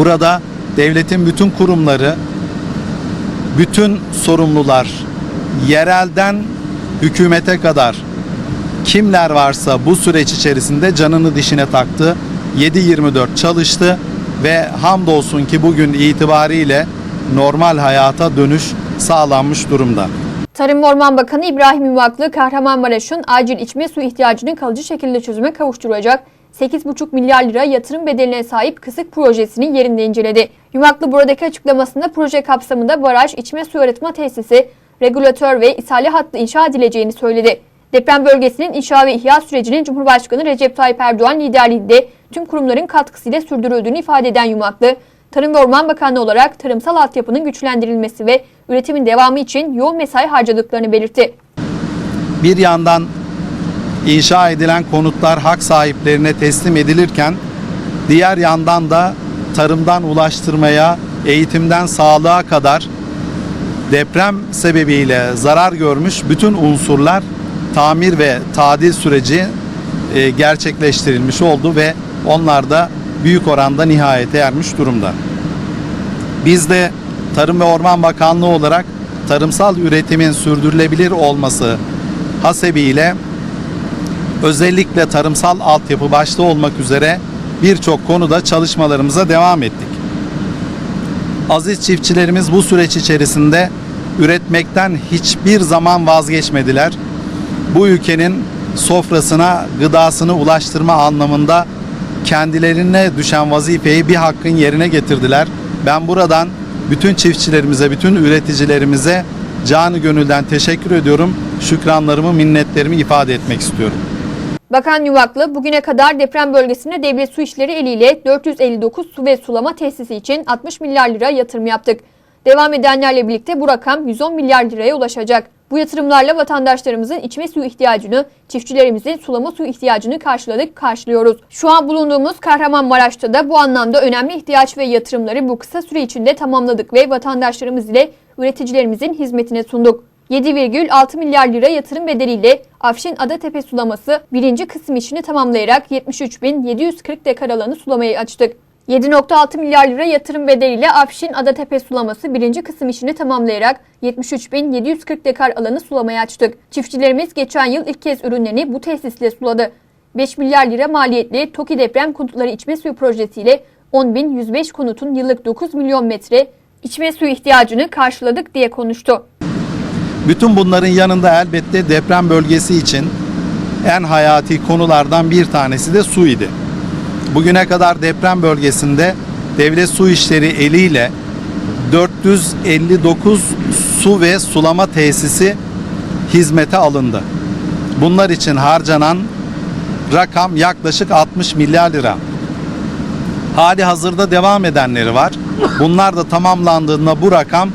Burada devletin bütün kurumları, bütün sorumlular, yerelden hükümete kadar kimler varsa bu süreç içerisinde canını dişine taktı. 7-24 çalıştı ve hamdolsun ki bugün itibariyle normal hayata dönüş sağlanmış durumda. Tarım ve Orman Bakanı İbrahim Ünvaklı, Kahramanmaraş'ın acil içme su ihtiyacını kalıcı şekilde çözüme kavuşturacak 8,5 milyar lira yatırım bedeline sahip kısık projesini yerinde inceledi. Yumaklı buradaki açıklamasında proje kapsamında baraj, içme suyu arıtma tesisi, regülatör ve ishale hattı inşa edileceğini söyledi. Deprem bölgesinin inşa ve ihya sürecinin Cumhurbaşkanı Recep Tayyip Erdoğan liderliğinde tüm kurumların katkısıyla sürdürüldüğünü ifade eden Yumaklı, Tarım ve Orman Bakanlığı olarak tarımsal altyapının güçlendirilmesi ve üretimin devamı için yoğun mesai harcadıklarını belirtti. Bir yandan inşa edilen konutlar hak sahiplerine teslim edilirken diğer yandan da tarımdan ulaştırmaya, eğitimden sağlığa kadar deprem sebebiyle zarar görmüş bütün unsurlar tamir ve tadil süreci e, gerçekleştirilmiş oldu ve onlar da büyük oranda nihayete ermiş durumda. Biz de Tarım ve Orman Bakanlığı olarak tarımsal üretimin sürdürülebilir olması hasebiyle özellikle tarımsal altyapı başta olmak üzere birçok konuda çalışmalarımıza devam ettik. Aziz çiftçilerimiz bu süreç içerisinde üretmekten hiçbir zaman vazgeçmediler. Bu ülkenin sofrasına gıdasını ulaştırma anlamında kendilerine düşen vazifeyi bir hakkın yerine getirdiler. Ben buradan bütün çiftçilerimize, bütün üreticilerimize canı gönülden teşekkür ediyorum. Şükranlarımı, minnetlerimi ifade etmek istiyorum. Bakan Yuvaklı bugüne kadar deprem bölgesinde devlet su işleri eliyle 459 su ve sulama tesisi için 60 milyar lira yatırım yaptık. Devam edenlerle birlikte bu rakam 110 milyar liraya ulaşacak. Bu yatırımlarla vatandaşlarımızın içme suyu ihtiyacını, çiftçilerimizin sulama suyu ihtiyacını karşıladık, karşılıyoruz. Şu an bulunduğumuz Kahramanmaraş'ta da bu anlamda önemli ihtiyaç ve yatırımları bu kısa süre içinde tamamladık ve vatandaşlarımız ile üreticilerimizin hizmetine sunduk. 7,6 milyar lira yatırım bedeliyle Afşin Adatepe sulaması birinci kısım işini tamamlayarak 73.740 dekar alanı sulamaya açtık. 7.6 milyar lira yatırım bedeliyle Afşin Adatepe sulaması birinci kısım işini tamamlayarak 73.740 dekar alanı sulamaya açtık. Çiftçilerimiz geçen yıl ilk kez ürünlerini bu tesisle suladı. 5 milyar lira maliyetli TOKİ deprem konutları içme suyu projesiyle 10.105 konutun yıllık 9 milyon metre içme suyu ihtiyacını karşıladık diye konuştu. Bütün bunların yanında elbette deprem bölgesi için en hayati konulardan bir tanesi de su idi. Bugüne kadar deprem bölgesinde devlet su işleri eliyle 459 su ve sulama tesisi hizmete alındı. Bunlar için harcanan rakam yaklaşık 60 milyar lira. Hali hazırda devam edenleri var. Bunlar da tamamlandığında bu rakam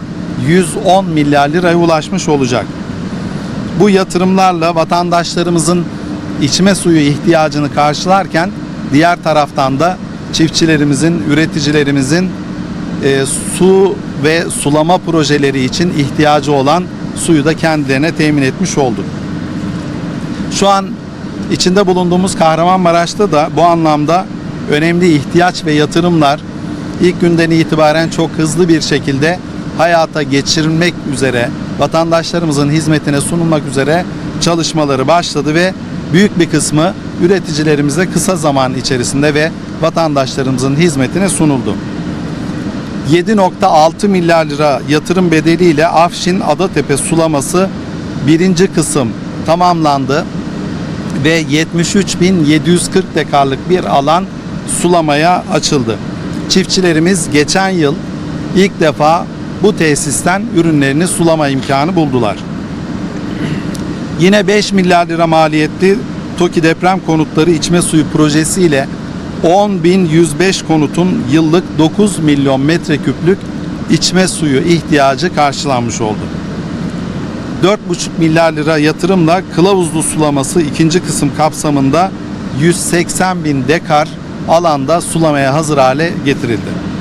110 milyar liraya ulaşmış olacak. Bu yatırımlarla vatandaşlarımızın içme suyu ihtiyacını karşılarken diğer taraftan da çiftçilerimizin, üreticilerimizin e, su ve sulama projeleri için ihtiyacı olan suyu da kendilerine temin etmiş olduk. Şu an içinde bulunduğumuz Kahramanmaraş'ta da bu anlamda önemli ihtiyaç ve yatırımlar ilk günden itibaren çok hızlı bir şekilde hayata geçirilmek üzere vatandaşlarımızın hizmetine sunulmak üzere çalışmaları başladı ve büyük bir kısmı üreticilerimize kısa zaman içerisinde ve vatandaşlarımızın hizmetine sunuldu. 7.6 milyar lira yatırım bedeliyle Afşin Adatepe sulaması birinci kısım tamamlandı ve 73.740 dekarlık bir alan sulamaya açıldı. Çiftçilerimiz geçen yıl ilk defa bu tesisten ürünlerini sulama imkanı buldular. Yine 5 milyar lira maliyetli TOKİ deprem konutları içme suyu projesiyle 10.105 konutun yıllık 9 milyon metreküplük içme suyu ihtiyacı karşılanmış oldu. 4,5 milyar lira yatırımla kılavuzlu sulaması ikinci kısım kapsamında 180 bin dekar alanda sulamaya hazır hale getirildi.